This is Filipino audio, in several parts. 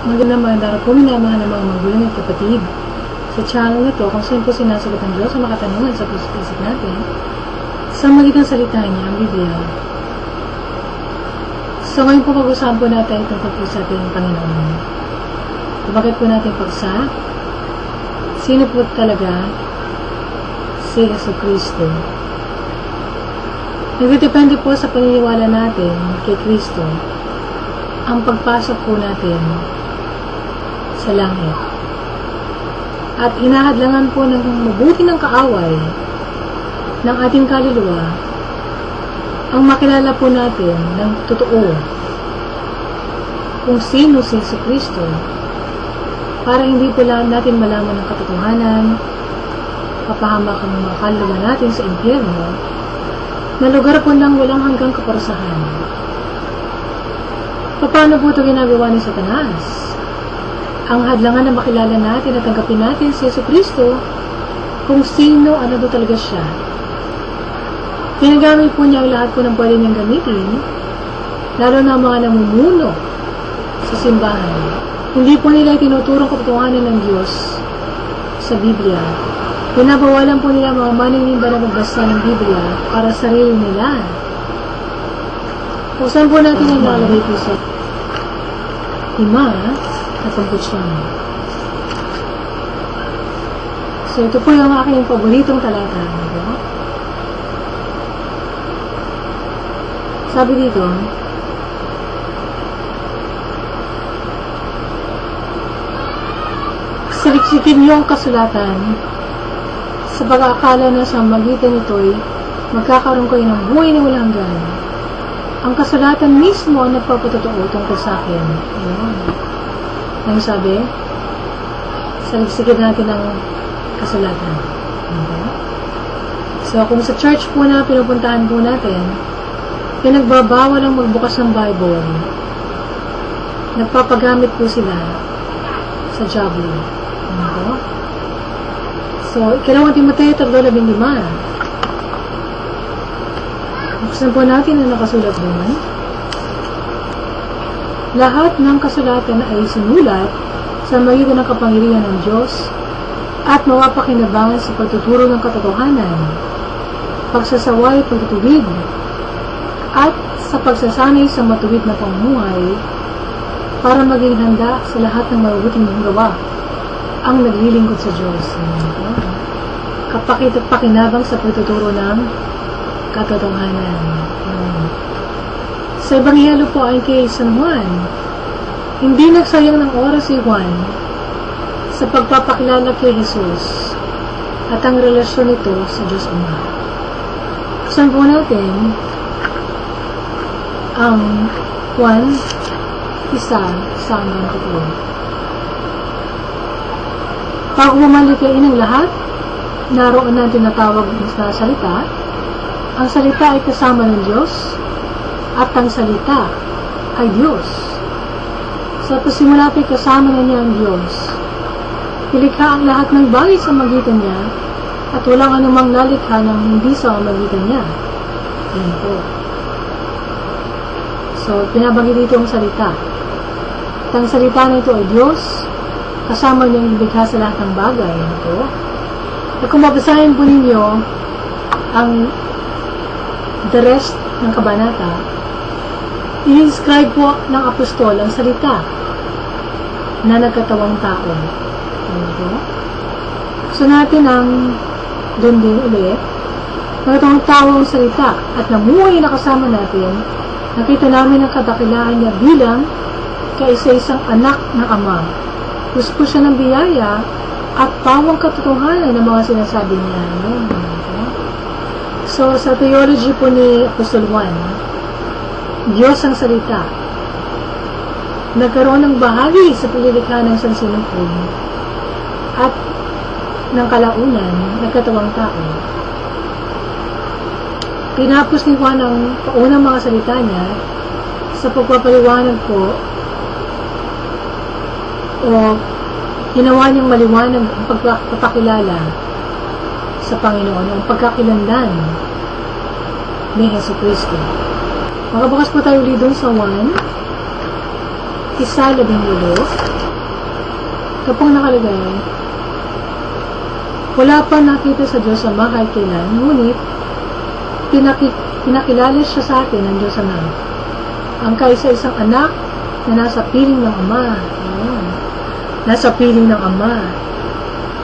Magandang magandang po minamahal ng mga magulang at kapatid. Sa channel na to, kung saan po sinasagot ng Diyos ang mga katanungan sa puso-isip natin, sa magitan salita niya, ang Biblia. So ngayon po pag-usapan po natin tungkol po sa ating Panginoon. Bakit po natin pagsa? Sino po talaga si Yeso Cristo? Nagdidepende po sa paniniwala natin kay Kristo ang pagpasok po natin sa langit. At hinahadlangan po ng mabuti ng kaaway ng ating kaluluwa ang makilala po natin ng totoo kung sino si Yesu Kristo para hindi po lang natin malaman ang katotohanan papahamak ang mga kaluluwa natin sa impyerno na lugar po lang walang hanggang kaparusahan. Paano po ito ginagawa ni Satanas? Ang hadlangan na makilala natin at tanggapin natin si Yesu Kristo kung sino, ano do talaga siya. Ginagamit po niya ang lahat po ng pwede niyang gamitin, lalo na ang mga namumuno sa simbahan. Hindi po nila tinuturong katotohanan ng Diyos sa Biblia. Pinabawalan po nila mga maningimba na magbasa ng Biblia para sa sarili nila. Buksan po natin ang lalagay po sa lima pagkutsyon. So, ito po yung aking paboritong talata. Diba? Sabi dito, Saliksikin niyo ang kasulatan sa pag-aakala na sa magitan nito'y magkakaroon kayo ng buhay na walang hanggan. Ang kasulatan mismo ang nagpapatotoo tungkol sa akin. Ayan. Ano sabi? Saliksikin natin ang kasulatan. Okay? So, kung sa church po na pinupuntahan po natin, pinagbabawal ang magbukas ng Bible, nagpapagamit po sila sa Jablo. Ano? So, ikalawang Timoteo 3.15. Buksan po natin ang nakasulat doon. Lahat ng kasulatan ay sinulat sa magitan ng kapangyarihan ng Diyos at mawapakinabangan sa pagtuturo ng katotohanan, pagsasaway pagtutuwid, at sa pagsasanay sa matuwid na pamumuhay para maging handa sa lahat ng mabubuting gawa ang naglilingkod sa Diyos. Kapakit at pakinabang sa pagtuturo ng katotohanan. Sa Ebanghelo po ay kay San Juan, hindi nagsayang ng oras si Juan sa pagpapakilala kay Jesus at ang relasyon nito sa Diyos Ama. Saan po natin ang Juan isa sa hanggang tatlo. Pag humalikain ang lahat, naroon na tinatawag sa salita, ang salita ay kasama ng Diyos at ang salita ay Diyos. Sa pasimula ay kasama na niya ang Diyos. Nilikha ang lahat ng bagay sa magitan niya at walang anumang nalikha ng hindi sa magitan niya. Yan po. So, pinabagay dito ang salita. At ang salita na ito ay Diyos, kasama niyang ibigha sa lahat ng bagay. Ito. At kung mabasahin po ninyo ang the rest ng kabanata, i-describe po ng apostol ang salita na nagkatawang tao. Ito. So natin ang doon din ulit, nagkatawang tao ang salita at namuhay na kasama natin, nakita namin ang kadakilaan niya bilang kaisa-isang anak ng ama. Gusto siya ng biyaya at pawang katotohanan ng mga sinasabi niya. So, sa theology po ni Apostol Juan, Diyos ang salita. Nagkaroon ng bahagi sa paglilikha ng sansinukoy at ng kalaunan, nagkatawang tao. Tinapos ni Juan ang paunang mga salita niya sa pagpapaliwanag po o ginawa niyang maliwanag ang pagpapakilala sa Panginoon, ang pagkakilandan ni Heso Kristo. Makabukas po tayo ulit doon sa 1 isa labing walo. Ito pong nakalagay, wala pa nakita sa Diyos ang kahit kailan, ngunit pinaki, pinakilala siya sa atin ng Diyos Ama. Ang kaisa-isang anak na nasa piling ng Ama. Ayan. Nasa piling ng Ama.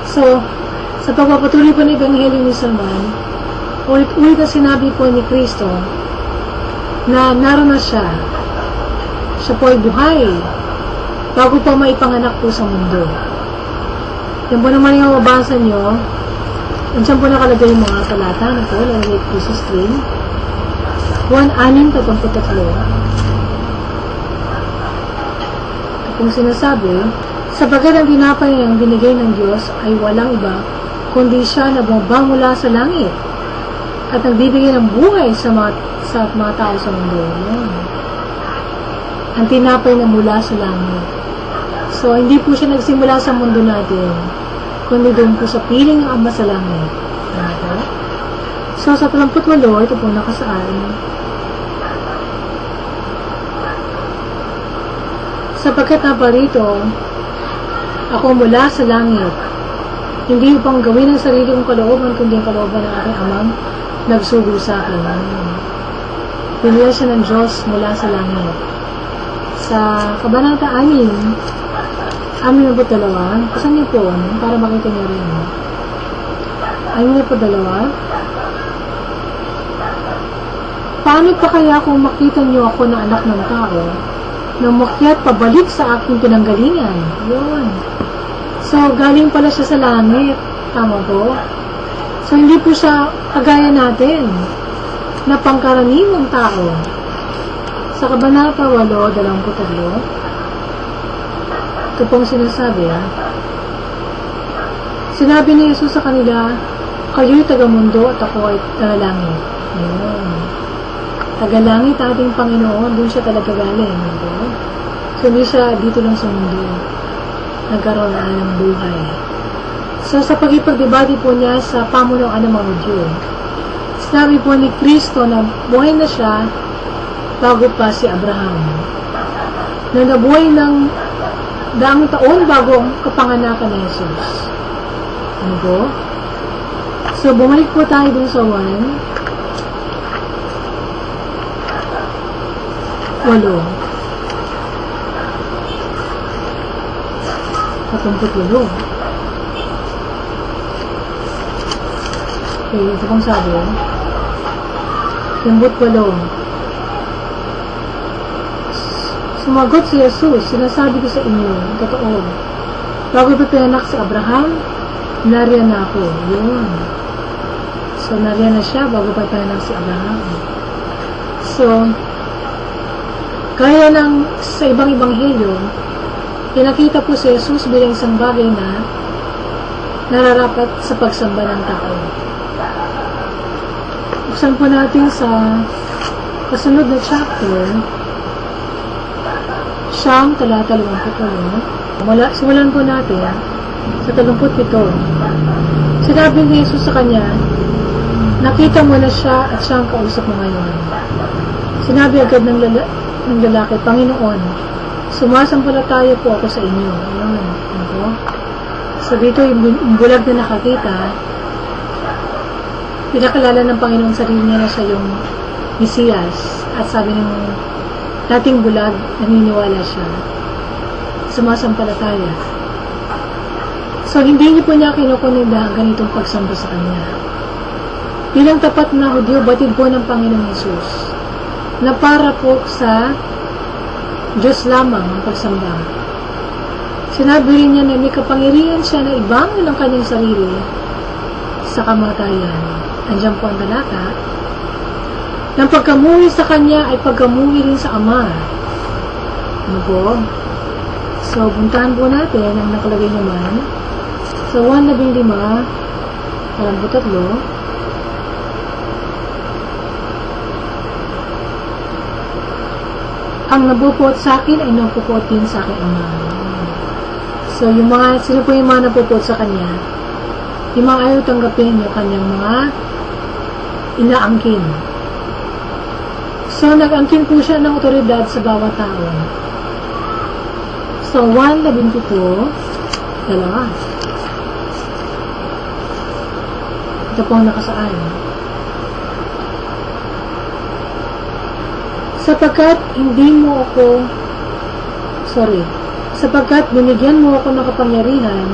So, sa pagpapatuloy po ng Ebanghelyo ni Salman, ulit-ulit na sinabi po ni Kristo na naroon na siya. Po ay buhay bago pa maipanganak po sa mundo. Yan po naman yung mabasa nyo. Andiyan po nakalagay yung mga talata na po, lalagay po sa screen. 1.6.33 Ito pong sinasabi, Sabagat ang tinapay ang binigay ng Diyos ay walang iba, kundi siya na bumaba mula sa langit at nagbibigay ng buhay sa mga, sa mga tao sa mundo. Yan. Ang tinapay na mula sa langit. So, hindi po siya nagsimula sa mundo natin, kundi doon po sa piling ng Ama sa langit. Okay? So, sa 38, ito po nakasaan. Sapagkat naparito, ako mula sa langit, hindi upang gawin ang sarili kong kalooban, kundi ang kalooban ng aking amang nagsugo sa akin. Pinila siya ng Diyos mula sa langit. Sa Kabanata 6, amin na po dalawa. Kasan niyo po, ano? para makita niyo rin. Amin na po dalawa. Paano pa kaya kung makita niyo ako na anak ng tao na makyat pabalik sa aking pinanggalingan? Yun. So, galing pala siya sa langit. Tama po? So, hindi po siya kagaya natin na pangkaraniwang tao. Sa Kabanata 8, 23, ito pong sinasabi, ha? Sinabi ni Jesus sa kanila, kayo'y taga-mundo at ako ay taga-langit. Ayun. Taga-langit ating Panginoon, doon siya talaga galing. Diba? So, hindi siya dito lang sa mundo. Nagkaroon na ng buhay. So, sa pagipagdebate po niya sa pamunuan ng mga Diyo, sinabi po ni Kristo na buhay na siya bago pa si Abraham. Na nabuhay ng daang taon bago ang kapanganakan ni Jesus. Ano po? So, bumalik po tayo dun sa 1. Walo. Katumpot walo. Okay, ito pong sabi. Tumbot walo. Sumagot si Jesus, sinasabi ko sa inyo, totoo. Bago pa pinanak si Abraham, nariyan na ako. Yun. So, nariyan na siya bago pa pinanak si Abraham. So, kaya ng sa ibang ibanghelyo, pinakita po si Jesus bilang isang bagay na nararapat sa pagsamba ng tao. Buksan po natin sa kasunod na chapter, Siyam, talata 28. Mula, simulan po natin sa 37. Sinabi ni Jesus sa kanya, nakita mo na siya at siya ang kausap mo ngayon. Sinabi agad ng, lala, ng lalaki, Panginoon, sumasampalataya po ako sa inyo. Ayun. Ano? So dito, yung bulag na nakakita, pinakalala ng Panginoon sarili niya na siya yung Mesiyas. At sabi ng dating bulag, naniniwala siya. Sumasampalataya. So, hindi niyo po niya kinukunida ang ganitong pagsamba sa kanya. Bilang tapat na Hudyo, batid po ng Panginoong Yesus na para po sa Diyos lamang ang pagsamba. Sinabi rin niya na may kapangyarihan siya na ibangon ang kanyang sarili sa kamatayan. Andiyan po ang talata. Nang pagkamuhi sa kanya ay pagkamuhi rin sa Ama. Ano po? So, puntahan po natin ang nakalagay naman sa 1.15 parang po tatlo ang nabupot sa akin ay napupot din sa akin Ama. So, yung mga, sino po yung mga napupot sa kanya? Yung mga ayaw tanggapin yung kanyang mga inaangkin. So, nag-angkin po siya ng otoridad sa bawat tao. So, 1.12, dalawa. Ito po ang nakasaan. Sapagkat hindi mo ako, sorry, sapagkat binigyan mo ako ng kapangyarihan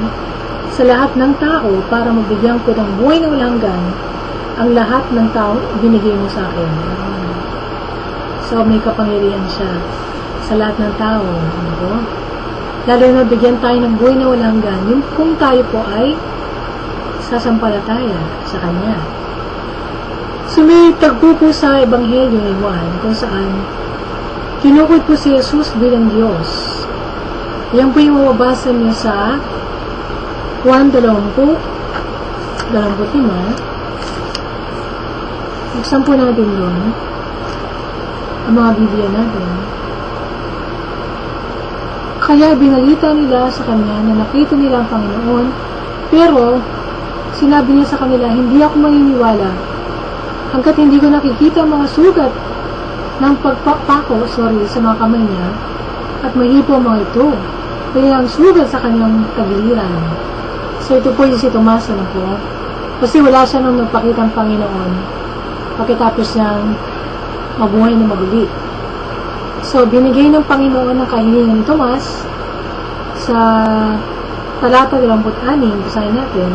sa lahat ng tao para mabigyan ko ng buhay na walang ang lahat ng tao binigay mo sa akin. So, may kapangyarihan siya sa lahat ng tao. Ano po? Lalo na bigyan tayo ng buhay na walang hanggan, yung kung tayo po ay sasampalataya sa Kanya. So may tagpo po sa Ebanghelyo ni Juan kung saan kinukod po si Jesus bilang Diyos. Yan po yung mababasa niyo sa Juan 20, 25. Po natin doon ang mga Biblia natin. Kaya binalita nila sa kanya na nakita nila ang Panginoon, pero sinabi niya sa kanila, hindi ako maniniwala hanggat hindi ko nakikita ang mga sugat ng pagpapako, sorry, sa mga kamay niya at mahipo ang mga ito. Kaya ang sugat sa kanyang tagiliran. So ito po yung si Tomas, ano po? Kasi wala siya nung nagpakita ang Panginoon pagkatapos niyang mabuhay na mabuli. So, binigay ng Panginoon ng kahilingan ni Tomas sa talata 26, basahin natin.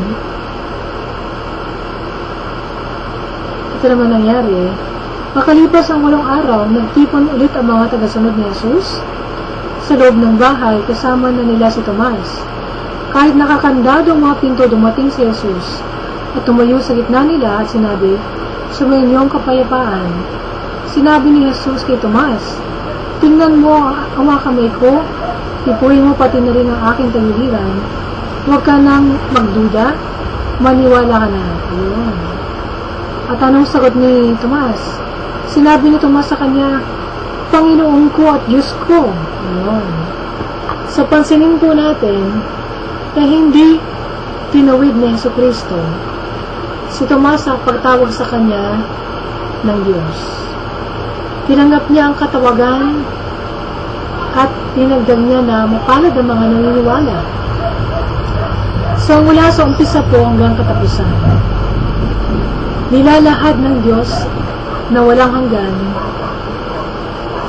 Ito naman nangyari. Makalipas ang walong araw, nagtipon ulit ang mga tagasunod ni Jesus sa loob ng bahay kasama na nila si Tomas. Kahit nakakandado ang mga pinto, dumating si Jesus at tumayo sa gitna nila at sinabi, Sumayin niyo ang kapayapaan. Sinabi ni Jesus kay Tomas, Tingnan mo ang mga kamay ko, ipuhin mo pati na rin ang aking tagiliran. Huwag ka nang magduda, maniwala ka na. Yun. At anong sagot ni Tomas? Sinabi ni Tomas sa kanya, Panginoon ko at Diyos ko. Yun. So, pansinin po natin na hindi tinawid ni Yeso Kristo si Tomas ang pagtawag sa kanya ng Diyos. Tinanggap niya ang katawagan at tinagdag niya na mapalad ang mga naniniwala. So, mula sa umpisa po hanggang katapusan, nilalahad ng Diyos na walang hanggan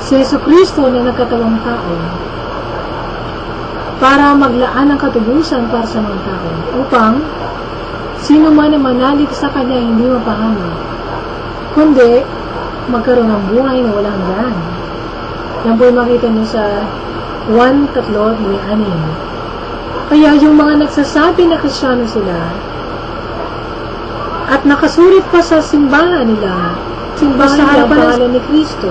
si Yeso Kristo na nagkatawang tao para maglaan ng katubusan para sa mga tao upang sino man na manalig sa kanya hindi mapahamak kundi magkaroon ng buhay na walang hanggan. Yan po yung makita niyo sa 1, 3, 6. Kaya yung mga nagsasabi na kristyano sila at nakasulit pa sa simbahan nila, simbahan nila ang pangalan ni Kristo.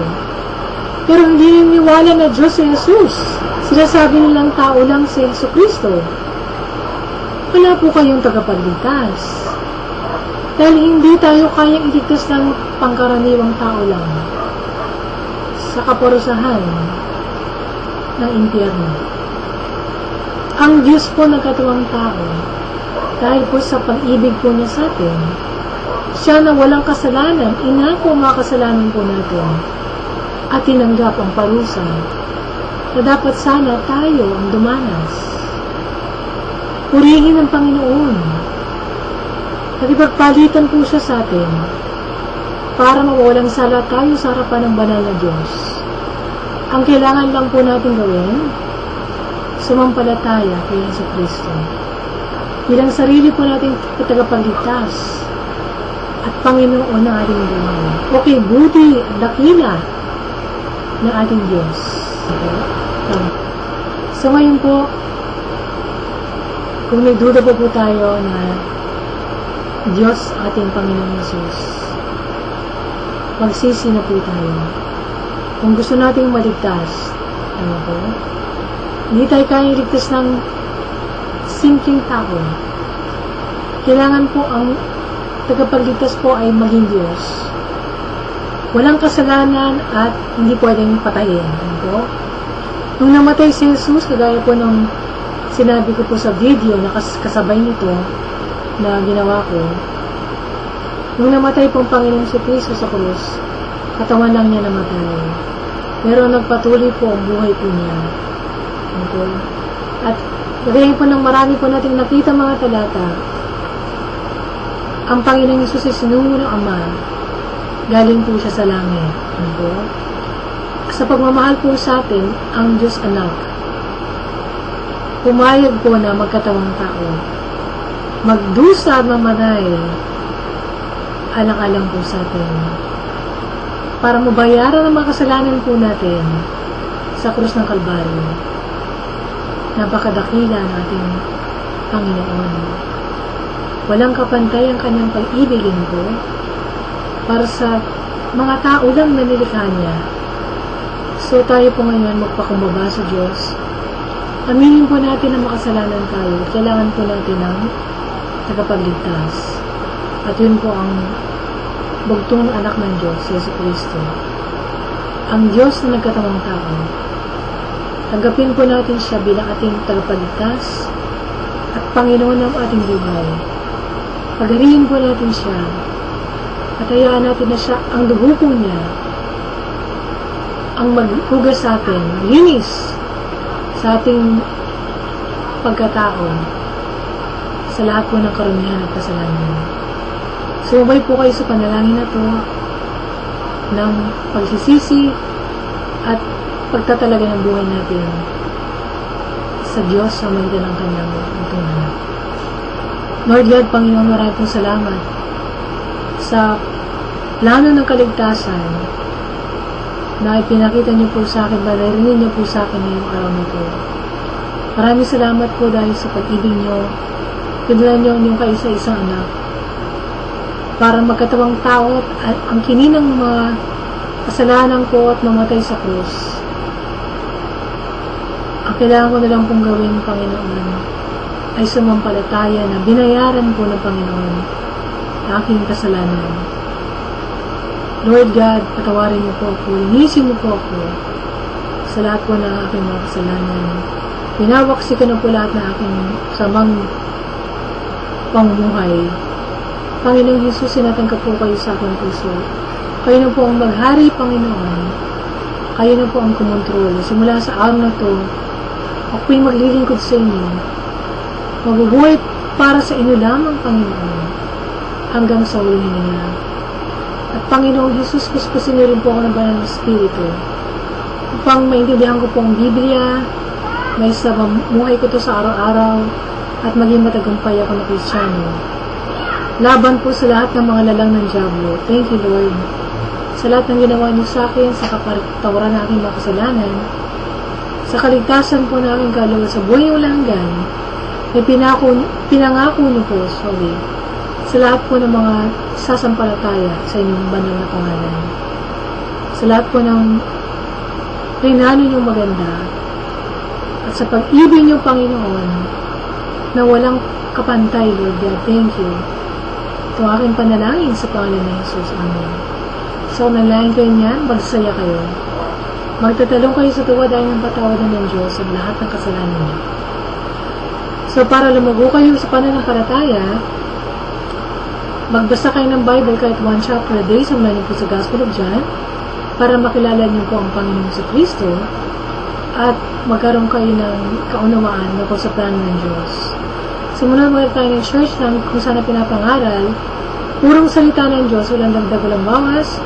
Pero hindi niniwala na Diyos si Jesus. Sila sabi nilang tao lang si Yesu Kristo. Wala po kayong tagapagligtas. Dahil hindi tayo kayang iligtas ng pangkaraniwang tao lang sa kaparusahan ng impyerno. Ang Diyos po nagkatuwang tao dahil po sa pag-ibig po niya sa atin, siya na walang kasalanan, inako mga kasalanan po natin at tinanggap ang parusa na dapat sana tayo ang dumanas. Purihin ang Panginoon Nagipagpalitan po siya sa atin para mawalang sala tayo sa harapan ng banal na Diyos. Ang kailangan lang po natin gawin, sumampalataya kay Yesu Kristo. Bilang sarili po nating tagapagligtas at Panginoon ng ating buhay. Okay, buti, dakila ng ating Diyos. Okay? So ngayon po, kung may duda po po tayo na Diyos ating Panginoon Jesus. Magsisi na po tayo. Kung gusto nating maligtas, ano po? Hindi tayo kaya iligtas ng simpleng tao. Kailangan po ang tagapagligtas po ay maging Diyos. Walang kasalanan at hindi pwedeng patayin. Ano po? Nung namatay si Jesus, kagaya po nung sinabi ko po sa video na kasabay nito, na ginawa ko, nung namatay pong Panginoon si Kristo sa krus, katawan lang niya namatay. Pero nagpatuloy po ang buhay po niya Ito. At kagaya po ng marami po natin nakita mga talata, ang Panginoong Yesus ay sinungo ng Ama, galing po siya sa langit. Ito. Sa pagmamahal po sa atin, ang Diyos anak, pumayag po na magkatawang tao, magdusa at mamatay, alang-alang po sa atin. Para mabayaran ang mga kasalanan po natin sa krus ng Kalbaryo. Napakadakila ng ating Panginoon. Walang kapantay ang kanyang pag-ibigin po para sa mga tao lang na nilikha niya. So tayo po ngayon magpakumbaba sa Diyos. Aminin po natin na makasalanan tayo. Kailangan po natin ng tagapagligtas. At yun po ang bugtong anak ng Diyos, Yesu Cristo. Ang Diyos na nagkatawang tao. Tanggapin po natin siya bilang ating tagapagligtas at Panginoon ng ating buhay. Pagarihin po natin siya at hayaan natin na siya ang dugo po niya ang maghugas sa atin, linis sa ating pagkatao sa lahat po ng karumihan at kasalanan. Sumabay po kayo sa panalangin na to ng pagsisisi at pagtatalaga ng buhay natin sa Diyos sa magitan ng kanyang tunay. Lord God, Panginoon, maraming salamat sa plano ng kaligtasan na ipinakita niyo po sa akin, narinig niyo po sa akin ngayong araw na ito. Maraming salamat po dahil sa pag-ibig niyo. Pinala niyo ang inyong kaisa-isang anak para magkatawang tao at ang kininang mga kasalanan ko at mamatay sa krus. Ang kailangan ko na lang pong gawin, Panginoon, ay sumampalataya na binayaran po ng Panginoon ang aking kasalanan. Lord God, patawarin niyo po ako, linisin niyo po ako sa lahat po ng aking mga kasalanan. Pinawaksikan na po lahat ng aking samang pangmuhay. Panginoong Jesus, sinatangkap po kayo sa aking puso. Kayo na po ang maghari, Panginoon. Kayo na po ang kumontrol. Simula sa araw na to, ako'y maglilingkod sa inyo. Mabubuhay para sa inyo lamang, Panginoon, hanggang sa huling hininga. At Panginoong Jesus, kuskusin niyo rin po ako ng banal na Espiritu upang maintindihan ko po ang Biblia, may sa buhay ko to sa araw-araw, at maging matagumpay ako na Kristiyano. Laban po sa lahat ng mga lalang ng Diablo. Thank you, Lord. Sa lahat ng ginawa niyo sa akin, sa kapatawaran ng aking mga kasalanan, sa kaligtasan po ng aking kaluluwa sa buhay walang hanggan, may pinako, pinangako niyo po, sorry, sa lahat po ng mga sasampalataya sa inyong banal na pangalan. Sa lahat po ng rinano niyong maganda, at sa pag-ibig niyong Panginoon, na walang kapantay, Lord God. Thank you. Ito aking panalangin sa pangalan ng Jesus. Amen. So, nalain kayo niyan, magsaya kayo. Magtatalong kayo sa tuwa dahil ng patawadan ng Diyos sa lahat ng kasalanan niyo. So, para lumago kayo sa pananampalataya, magbasa kayo ng Bible kahit one chapter a day, samulan niyo po sa Gospel of John, para makilala niyo po ang Panginoon sa Kristo, at magkaroon kayo ng kaunawaan na sa plano ng Diyos. Simula mga tayo ng church na kung saan pinapangaral, purong salita ng Diyos, walang dagdag, walang bawas,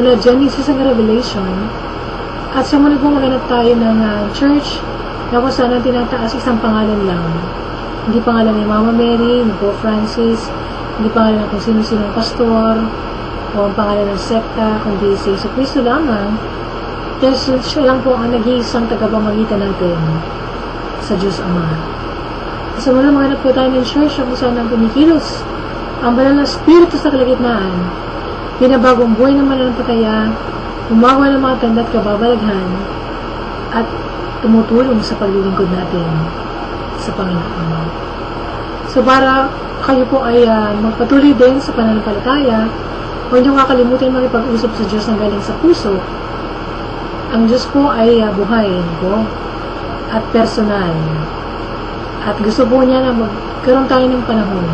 mula Genesis hanggang Revelation, at simula po maganap tayo ng uh, church na kung saan ang tinataas isang pangalan lang. Hindi pangalan ni Mama Mary, ni Pope Francis, hindi pangalan ng kung sino-sinong pastor, o ang pangalan ng sekta, kundi si Yesu Cristo lamang, dahil siya lang po ang nag-iisang tagapamagitan natin sa Diyos Ama. Sa mula mga po tayo ng church kung saan ang pinikilos ang banal na spirito sa kalagitnaan, pinabagong buhay ng mananampataya, umawa ng mga tanda at kababalaghan, at tumutulong sa paglilingkod natin sa Panginoon. So para kayo po ay uh, magpatuloy din sa pananampalataya, huwag niyo kakalimutan makipag-usap sa Diyos ng galing sa puso. Ang Diyos po ay uh, buhay po at personal. At gusto po niya na magkaroon tayo ng panahon.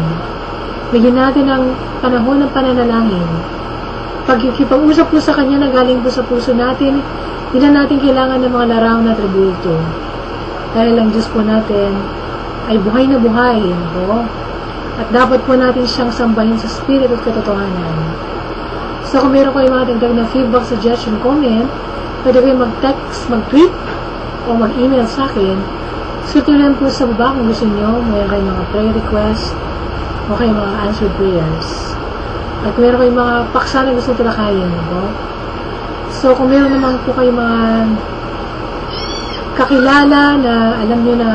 Bigyan natin ng panahon ng pananalangin. Pagkikipag-usap po sa Kanya na galing po sa puso natin, hindi na natin kailangan ng mga laraw na tributo. Dahil ang Diyos po natin ay buhay na buhay. Ano? At dapat po natin siyang sambahin sa spirit at katotohanan. So kung meron kayo mga dagdag na feedback, suggestion, comment, pwede kayo mag-text, mag-tweet, o mag-email sa akin. Suot lang po sa baba kung gusto nyo. Mayroon kayong mga prayer request o kayong mga answered prayers. At meron kayong mga paksa na gusto talakayin, no? So, kung meron naman po kayong mga kakilala na alam nyo na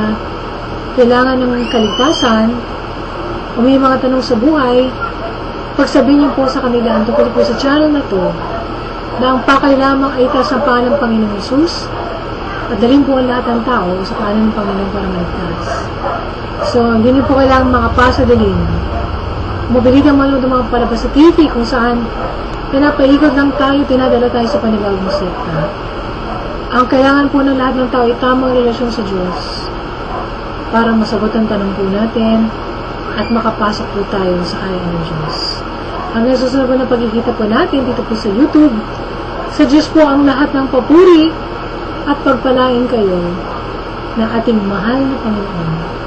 kailangan ng kaligtasan o may mga tanong sa buhay, pagsabihin niyo po sa kanila ang tungkol po sa channel na to na ang pakay lamang ay pangalan ng Panginoong Isus at dalhin po ang lahat ng tao sa pangalan ng Panginoon para maligtas. So, hindi niyo po kailangan mga pasadalin. Mabili kang manood ng mga palabas sa TV kung saan pinapaikot lang tayo, tinadala tayo sa panibagong sekta. Ang kailangan po ng lahat ng tao ay tamang relasyon sa Diyos para masagot ang tanong po natin at makapasok po tayo sa kaya ng Diyos. Hanggang susunod po na pagkikita po natin dito po sa YouTube. Sa Diyos po ang lahat ng papuri at pagpalain kayo ng ating mahal na Panginoon.